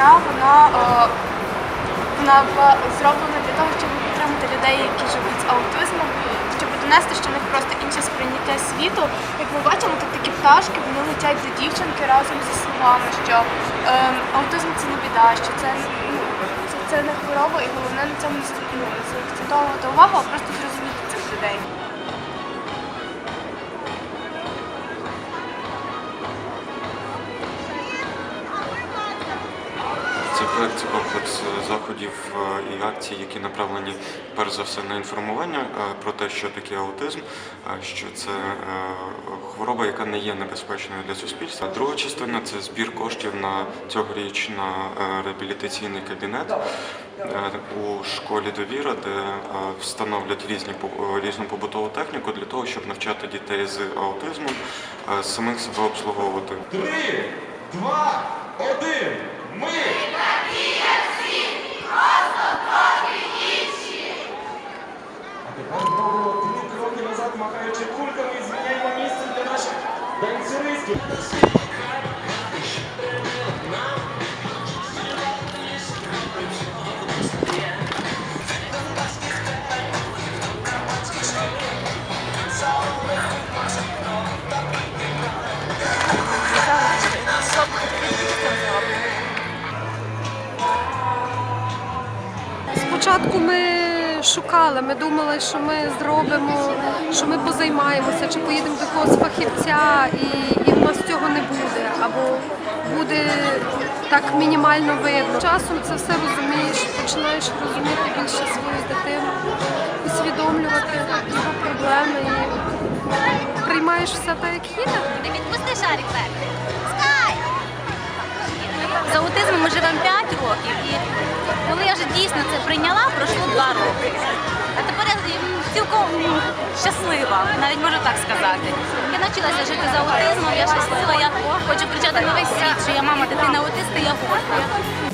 війна, вона е, вона була зроблена для того, щоб підтримати людей, які живуть з аутизмом, щоб донести, що в них просто інше сприйняття світу. Як ми бачимо, тут такі пташки вони летять до дівчинки разом зі словами, що ем, аутизм це не біда, що це ну, це, це не хвороба, і головне на цьому не ну, акцентовувати увагу, а просто зрозуміти цих людей. Цей проект це комплекс заходів е, і акцій, які направлені перш за все на інформування е, про те, що таке аутизм, е, що це хвороба, яка не є небезпечною для суспільства. Друга частина це збір коштів на цьогоріч на реабілітаційний кабінет у школі довіра, де встановлять різні різну побутову техніку для того, щоб навчати дітей з аутизмом самих себе обслуговувати. Три, два, один. Ми А тепер знову три назад, махаючи кульками, і звільняємо місце для наших танцюристів. Спочатку ми шукали, ми думали, що ми зробимо, що ми позаймаємося, чи поїдемо до якогось фахівця, і, і в нас цього не буде, або буде так мінімально видно. Часом це все розумієш, починаєш розуміти більше свою дитину, усвідомлювати його проблеми і приймаєш все так, як є. Ти відпусти шарик вверх. З аутизмом ми живемо 5 років, і дійсно це прийняла, пройшло два роки. А тепер я цілком щаслива, навіть можу так сказати. Я навчилася жити з аутизмом, я щаслива, я хочу кричати на весь світ, що я мама дитини аутиста, я горда.